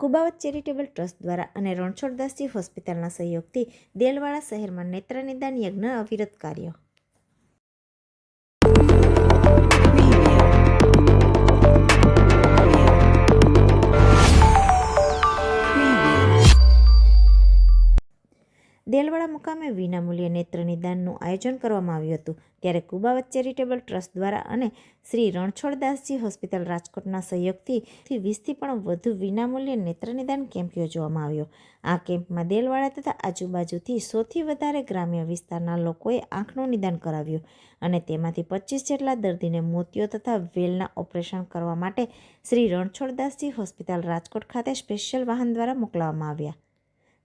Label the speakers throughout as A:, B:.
A: Kubavat charitable trust દ્વારા અને રણછોડદાસજી હોસ્પિટલના સહયોગથી દેલવાડા શહેરમાં નેત્ર નિદાન યજ્ઞ અવિરત કાર્ય. દેલવાડા મુકામે વિનામૂલ્યે નેત્ર નિદાનનું આયોજન કરવામાં આવ્યું હતું. ત્યારે કુબાવત ચેરિટેબલ ટ્રસ્ટ દ્વારા અને શ્રી રણછોડદાસજી હોસ્પિટલ રાજકોટના સહયોગથી વીસથી પણ વધુ વિનામૂલ્યે નેત્ર નિદાન કેમ્પ યોજવામાં આવ્યો. આ કેમ્પમાં દેલવાડા તથા આજુબાજુથી સૌથી વધારે ગ્રામ્ય વિસ્તારના લોકોએ આંખનું નિદાન કરાવ્યું અને તેમાંથી પચીસ જેટલા દર્દીને મોતિયો તથા વેલના ઓપરેશન કરવા માટે શ્રી રણછોડદાસજી હોસ્પિટલ રાજકોટ ખાતે સ્પેશિયલ વાહન દ્વારા મોકલવામાં આવ્યા.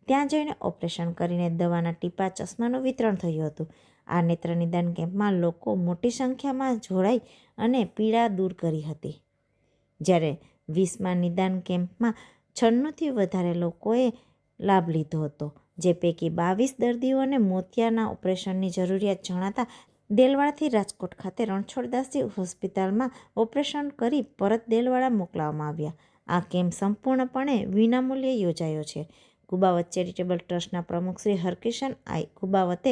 A: ત્યાં જઈને ઓપરેશન કરીને દવાના ટીપા, ચશ્માનું વિતરણ થયું હતું. આ નેત્ર નિદાન કેમ્પમાં લોકો મોટી સંખ્યામાં જોડાઈ અને પીડા દૂર કરી હતી. જ્યારે વીસમાં નિદાન કેમ્પમાં છન્નુંથી વધારે લોકોએ લાભ લીધો હતો, જે પૈકી બાવીસ દર્દીઓને મોતિયાના ઓપરેશનની જરૂરિયાત જણાતા દેલવાડાથી રાજકોટ ખાતે રણછોડદાસજી હોસ્પિટલમાં ઓપરેશન કરી પરત દેલવાડા મોકલાવવામાં આવ્યા. આ કેમ્પ સંપૂર્ણપણે વિનામૂલ્યે યોજાયો છે. કુબાવત ચેરિટેબલ ટ્રસ્ટના પ્રમુખ શ્રી હરકિશન આઈ કુબાવતે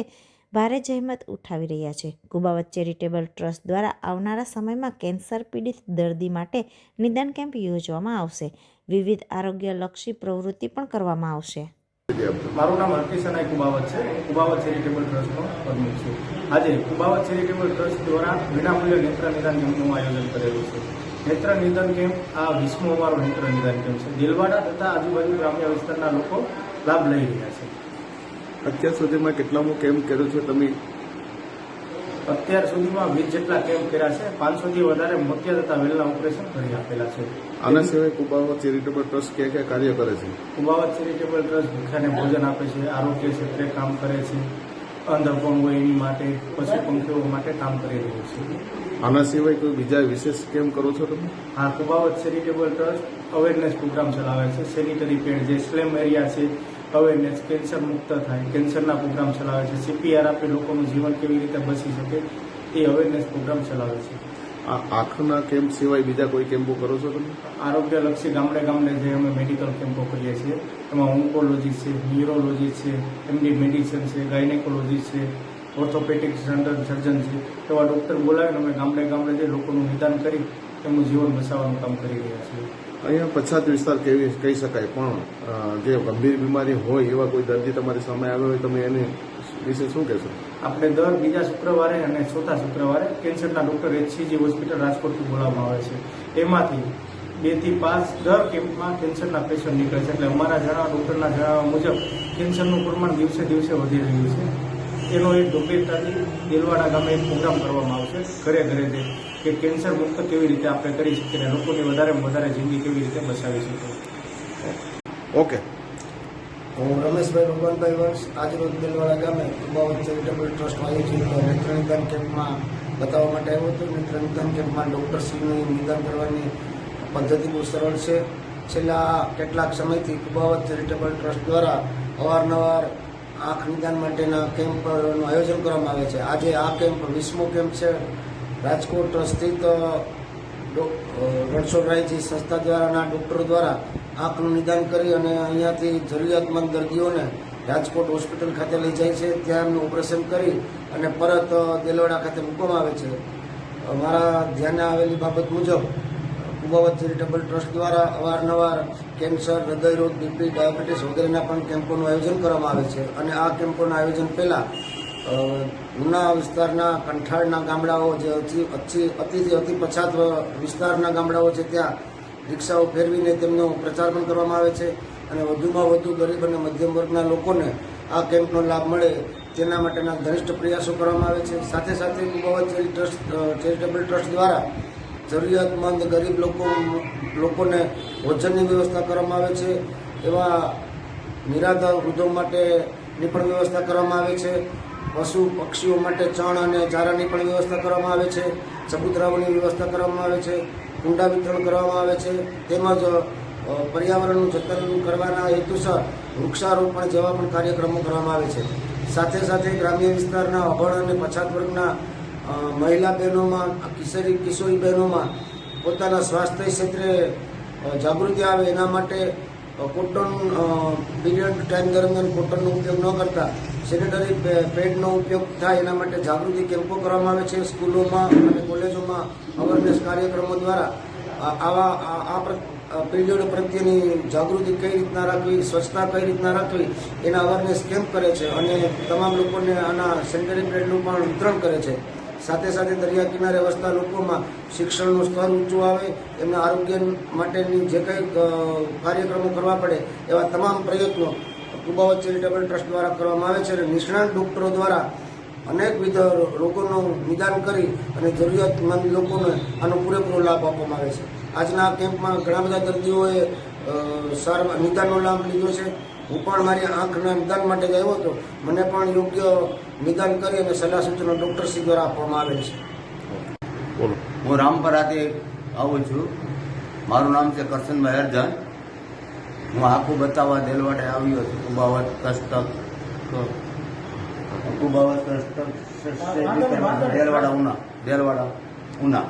A: ભારે જહેમત ઉઠાવી રહ્યા છે. કુબાવત ચેરિટેબલ ટ્રસ્ટ દ્વારા આવનારા સમયમાં કેન્સર પીડિત દર્દી માટે નિદાન કેમ્પ યોજવામાં આવશે. વિવિધ આરોગ્યલક્ષી પ્રવૃત્તિ પણ કરવામાં આવશે.
B: મારું નામ હરકિશનાઈ કુબાવત છે કુબાવત ચેરિટેબલ ટ્રસ્ટનો પ્રમુખ છું. આજે કુબાવત ચેરિટેબલ ટ્રસ્ટ દ્વારા વિનામૂલ્ય નેત્ર નિદાન કેમ્પનું આયોજન કરેલું છે. નેત્ર નિદાન કેમ્પ આ વીસમો અમારો નેત્ર નિદાન કેમ્પ છે. દિલવાડા તથા આજુબાજુ ગ્રામ્ય વિસ્તારના લોકો લાભ લઈ રહ્યા છે.
C: અત્યાર સુધીમાં કેટલામો કેમ્પ કર્યો છે તમે?
B: અત્યાર સુધીમાં વીસ જેટલા કેમ્પ કર્યા છે. પાંચસોથી વધારે મોતિયા તથા વેલના ઓપરેશન કરી આપેલા છે.
C: આના સિવાય કુબાવત ચેરિટેબલ ટ્રસ્ટ ક્યાં ક્યાં કાર્ય કરે છે?
B: કુબાવત ચેરિટેબલ ટ્રસ્ટ ભૂખ્યાને ભોજન આપે છે આરોગ્ય ક્ષેત્રે કામ કરે છે. અંધ અપંગ હોય એની માટે પશુ પંખીઓ માટે કામ કરી રહ્યું છે.
C: આના સિવાય કોઈ બીજા વિશેષ કેમ કરો છો તમે?
B: હા Kubavat charitable trust awareness programme ચલાવે છે. સેનિટરી પેડ જે સ્લેમ એરિયા છે અવેરનેસ કેન્સર મુક્ત થાય કેન્સરના પ્રોગ્રામ ચલાવે છે. સીપીઆર આપી લોકોનું જીવન કેવી રીતે બચી શકે એ અવેરનેસ પ્રોગ્રામ ચલાવે છે.
C: આ આંખના કેમ્પ સિવાય બીજા કોઈ કેમ્પો કરો છો તમે?
B: આરોગ્યલક્ષી ગામડે ગામડે જે અમે મેડિકલ કેમ્પો કરીએ છીએ એમાં ઓન્કોલોજી છે ન્યુરોલોજી છે એમડી મેડિસિન છે ગાયનેકોલોજી છે ઓર્થોપેટિક જનરલ સર્જન છે એવા ડૉક્ટર બોલાવીને અમે ગામડે ગામડે જે લોકોનું નિદાન કરી એમનું જીવન બચાવવાનું કામ કરી રહ્યા છીએ.
C: અહીંયા પછાત વિસ્તાર કેવી કહી શકાય પણ જે ગંભીર બીમારી હોય એવા કોઈ દર્દી તમારી સામે આવ્યો હોય તમે એને વિશે શું કહેશો?
B: આપણે દર બીજા શુક્રવારે અને ચોથા શુક્રવારે કેન્સરના ડૉક્ટર એચસીજી હોસ્પિટલ રાજકોટથી બોલાવવામાં આવે છે. એમાંથી બેથી પાંચ દર કેમ્પમાં કેન્સરના પેશન્ટ નીકળે છે. એટલે અમારા જણાવવા ડૉક્ટરના જણાવવા મુજબ કેન્સરનું પ્રમાણ દિવસે દિવસે વધી રહ્યું છે. એનો એક ગંભીરતાથી દિલવાડા ગામે એક પ્રોગ્રામ કરવામાં આવશે ઘરે ઘરે જઈ કે કેન્સર મુક્ત કેવી રીતે આપણે કરી શકીએ અને લોકોની વધારેમાં વધારે જિંદગી કેવી રીતે બચાવી શકીએ.
C: ઓકે
D: હું રમેશભાઈ ભગવાનભાઈ વંશ આજરોજ બિલવાડા ગામે કુબાવત ચેરિટેબલ ટ્રસ્ટ આયોજિત નેત્ર નિદાન કેમ્પમાં બતાવવા માટે આવ્યો હતો. નેત્ર નિદાન કેમ્પમાં ડૉક્ટરશ્રીનું નિદાન કરવાની પદ્ધતિ બહુ સરળ છે. છેલ્લા કેટલાક સમયથી કુબાવત ચેરિટેબલ ટ્રસ્ટ દ્વારા અવારનવાર આંખ નિદાન માટેના કેમ્પનું આયોજન કરવામાં આવે છે. આજે આ કેમ્પ વીસમો કેમ્પ છે. રાજકોટ સ્થિત રણછોડરાયજી સંસ્થા દ્વારાના ડૉક્ટરો દ્વારા આંખનું નિદાન કરી અને અહીંયાથી જરૂરિયાતમંદ દર્દીઓને રાજકોટ હોસ્પિટલ ખાતે લઈ જાય છે. ત્યાં એમનું ઓપરેશન કરી અને પરત દેલવાડા ખાતે મૂકવામાં આવે છે. મારા ધ્યાને આવેલી બાબત મુજબ કુબાવત ચેરિટેબલ ટ્રસ્ટ દ્વારા અવારનવાર કેન્સર હૃદયરોગ બીપી, ડાયાબિટીસ વગેરેના પણ કેમ્પોનું આયોજન કરવામાં આવે છે. અને આ કેમ્પોના આયોજન પહેલાં ઉના વિસ્તારના કંઠાળના ગામડાઓ જે અતિ અતિ, અતિથી અતિ પછાત વિસ્તારના ગામડાઓ છે, ત્યાં રિક્ષાઓ ફેરવીને તેમનો પ્રચાર પણ કરવામાં આવે છે અને વધુમાં વધુ ગરીબ અને મધ્યમ વર્ગના લોકોને આ કેમ્પનો લાભ મળે તેના માટેના ઘનિષ્ઠ પ્રયાસો કરવામાં આવે છે. સાથે સાથે કુબાવત ટ્રસ્ટ ચેરિટેબલ ટ્રસ્ટ દ્વારા જરૂરિયાતમંદ ગરીબ લોકો, લોકોને ભોજનની વ્યવસ્થા કરવામાં આવે છે. એવા નિરાધાર વૃદ્ધો માટેની પણ વ્યવસ્થા કરવામાં આવે છે. પશુ પક્ષીઓ માટે ચણ અને ચારાની પણ વ્યવસ્થા કરવામાં આવે છે, ચબૂતરાઓની વ્યવસ્થા કરવામાં આવે છે, કુંડા વિતરણ કરવામાં આવે છે, તેમજ પર્યાવરણનું જતન કરવાના હેતુસર વૃક્ષારોપણ જેવા પણ કાર્યક્રમો કરવામાં આવે છે. સાથે સાથે ગ્રામ્ય વિસ્તારના અભણ અને પછાત વર્ગના મહિલા બહેનોમાં કિશોરી કિશોરી બહેનોમાં પોતાના સ્વાસ્થ્ય ક્ષેત્રે જાગૃતિ આવે એના માટે કોટન પીરિયડ ટાઈમ દરમિયાન કોટનનો ઉપયોગ ન કરતા સેનેટરી પેડનો ઉપયોગ થાય એના માટે જાગૃતિ કેમ્પો કરવામાં આવે છે સ્કૂલોમાં અને કોલેજોમાં અવેરનેસ કાર્યક્રમો દ્વારા. આવા, આ- આ પ્ર- પીરિયડ પ્રત્યેની જાગૃતિ કઈ રીતના રાખવી, સ્વચ્છતા કઈ રીતના રાખવી, એના અવેરનેસ કેમ્પ કરે છે અને તમામ લોકોને આના સેનેટરી પેડનું પણ વિતરણ કરે છે. સાથે સાથે દરિયા કિનારે વસતા લોકોમાં શિક્ષણનું સ્તર ઊંચું આવે, એમના આરોગ્ય માટેની જે કંઈ કાર્યક્રમો કરવા પડે, એવા તમામ પ્રયત્નો કુબાવત ચેરિટેબલ ટ્રસ્ટ દ્વારા કરવામાં આવે છે અને નિષ્ણાત ડોક્ટરો દ્વારા અનેકવિધ રોગોનું નિદાન કરી અને જરૂરિયાતમંદ લોકોને આનો પૂરેપૂરો લાભ આપવામાં આવે છે. આજના કેમ્પમાં ઘણા બધા દર્દીઓએ સારવાર, નિદાનનો લાભ લીધો છે. હું પણ મારી આંખના નિદાન માટે ગયો હતો. મને પણ યોગ્ય નિદાન કરી અને સલાહ સૂચનો ડૉક્ટરશ્રી દ્વારા આપવામાં આવેલ છે.
C: બોલો.
E: હું રામપરાથી આવું છું. મારું નામ છે કરશનભાઈ અરજન હું આખું બતાવવા દેલવાડે આવ્યો છું. કુબાવત કસ્તક કુબાવત કસ્તક દેલવાડા ઉના. દેલવાડા ઉના.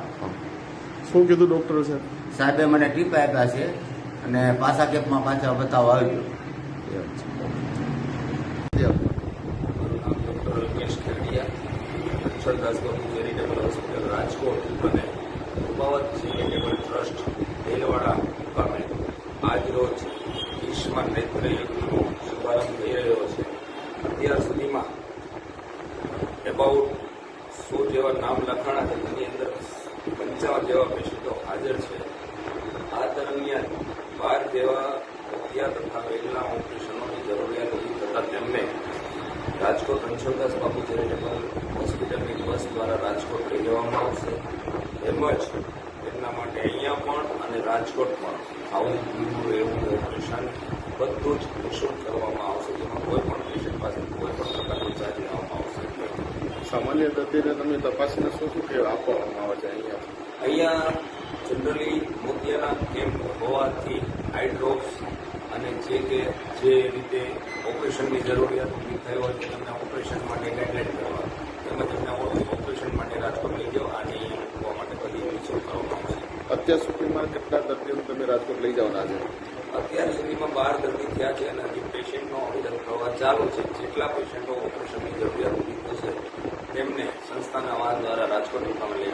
C: શું કીધું ડૉક્ટર છે
E: સાહેબે મને ટીપ આપ્યા છે અને પાછા કેપમાં પાછા બતાવવા આવ્યો
F: મારું નામ doctor Alkesh Akshardas Babu charitable hospital Rajkot અને કુમાવત ચેરિટેબલ ટ્રસ્ટ દેલવાડા ગામે આજરોજ આયુષ્માન નેત્ર યજ્ઞનો શુભારંભ થઈ રહ્યો છે. અત્યાર સુધીમાં એબાઉટ સો જેવા નામ લખાણા છે. તેની અંદર પંચાવન જેવા પેશન્ટો હાજર છે. આ દરમિયાન બાર જેવા હત્યા તથા વહેલા ઓપરેશનોની જરૂરિયાત હતી તથા તેમને રાજકોટ રણછોડદાસ બાપુ ચેરિટેબલ હોસ્પિટલની બસ દ્વારા રાજકોટ લઈ જવામાં આવશે તેમજ તેમના માટે અહીંયા પણ અને રાજકોટ પણ આવું પીવું એવું ઓપરેશન બધું જ નિઃશુલ્ક કરવામાં આવશે જેમાં કોઈ પણ પેશન્ટ પાસે કોઈ પણ પ્રકારનું ચાર્જ લેવામાં આવશે નહીં.
C: સામાન્ય દર્દીને તમે તપાસીને શું શું કે આપવામાં આવે છે અહીંયા?
F: અહીંયા જનરલી મોતિયાના કેમ્પ હોવાથી આઈડ્રોપ્સ અને જે કે જે રીતે ઓપરેશનની જરૂરિયાત ઊભી થઈ હોય તો તમને ઓપરેશન માટે ગાઈડલાઈન કરવા. તેમજ તમને ઓપરેશન માટે રાજકોટ લઈ જાઓ અને મૂકવા માટે બધી વિચાર કરવામાં આવશે
C: અત્યાર સુધીમાં કેટલા દર્દીઓને તમે રાજકોટ લઈ જવાના છે?
F: અત્યાર સુધીમાં બાર દર્દી થયા છે અને હજી પેશન્ટનો અવિરત પ્રવાહ ચાલુ છે. જેટલા પેશન્ટો ઓપરેશનની જરૂરિયાત ઊભી થશે તેમને